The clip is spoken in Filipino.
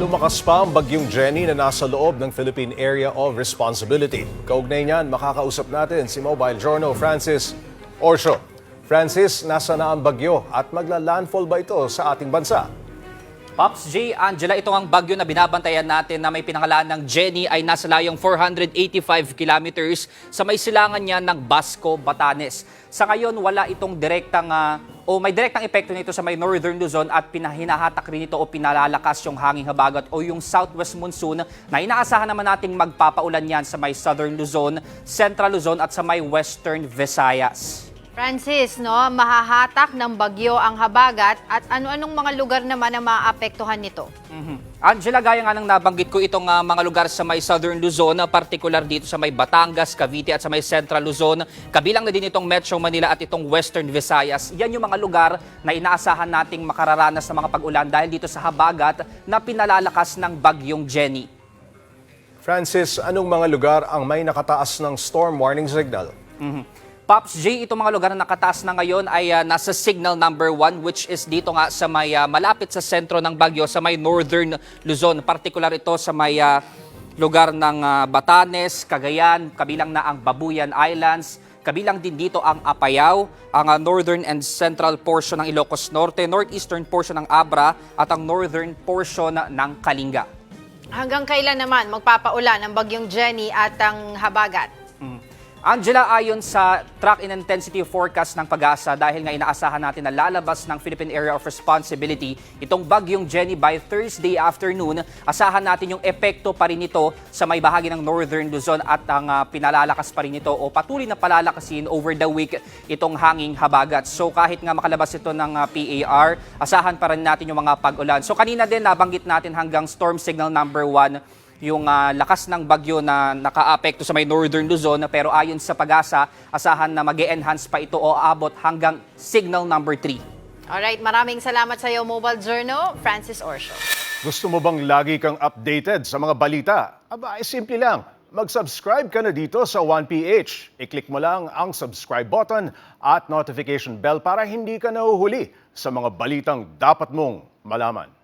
Lumakas pa ang bagyong Jenny na nasa loob ng Philippine Area of Responsibility. Kaugnay niyan, makakausap natin si Mobile Journal Francis Orsho. Francis, nasa na ang bagyo at magla-landfall ba ito sa ating bansa? Pops J. Angela, ito ang bagyo na binabantayan natin na may pinangalan ng Jenny ay nasa layong 485 kilometers sa may silangan niya ng Basco, Batanes. Sa ngayon, wala itong direktang ah, o may direktang epekto nito sa may northern Luzon at pinahinahatak rin ito o pinalalakas yung hanging habagat o yung southwest monsoon na inaasahan naman nating magpapaulan yan sa may southern Luzon, central Luzon at sa may western Visayas. Francis, no, mahahatak ng bagyo ang habagat at ano-anong mga lugar naman ang maapektuhan nito? Mhm. Angela, gaya nga ng nabanggit ko itong ah, mga lugar sa may Southern Luzon, ah, particular dito sa may Batangas, Cavite at sa may Central Luzon. Kabilang na din itong Metro Manila at itong Western Visayas. Yan yung mga lugar na inaasahan nating makararanas ng mga pag-ulan dahil dito sa habagat na pinalalakas ng bagyong Jenny. Francis, anong mga lugar ang may nakataas ng storm warning signal? Pops J, itong mga lugar na nakataas na ngayon ay ah, nasa signal number 1 which is dito nga sa may ah, malapit sa sentro ng Bagyo sa may northern Luzon. Particular ito sa may ah, lugar ng ah, Batanes, Cagayan, kabilang na ang Babuyan Islands, kabilang din dito ang Apayao, ang northern and central portion ng Ilocos Norte, northeastern portion ng Abra at ang northern portion ng Kalinga. Hanggang kailan naman magpapaulan ang bagyong Jenny at ang habagat? Angela, ayon sa track in intensity forecast ng pag-asa dahil nga inaasahan natin na lalabas ng Philippine Area of Responsibility itong bagyong Jenny by Thursday afternoon, asahan natin yung epekto pa rin nito sa may bahagi ng Northern Luzon at ang ah, pinalalakas pa rin ito o patuloy na palalakasin over the week itong hanging habagat. So kahit nga makalabas ito ng ah, PAR, asahan pa rin natin yung mga pag-ulan. So kanina din nabanggit natin hanggang storm signal number 1 yung ah, lakas ng bagyo na nakaapekto sa may northern Luzon pero ayon sa pag-asa, asahan na mag enhance pa ito o abot hanggang signal number 3. Alright, maraming salamat sa iyo, Mobile Journal, Francis Orsho. Gusto mo bang lagi kang updated sa mga balita? Aba, ay simple lang. Mag-subscribe ka na dito sa 1PH. I-click mo lang ang subscribe button at notification bell para hindi ka nahuhuli sa mga balitang dapat mong malaman.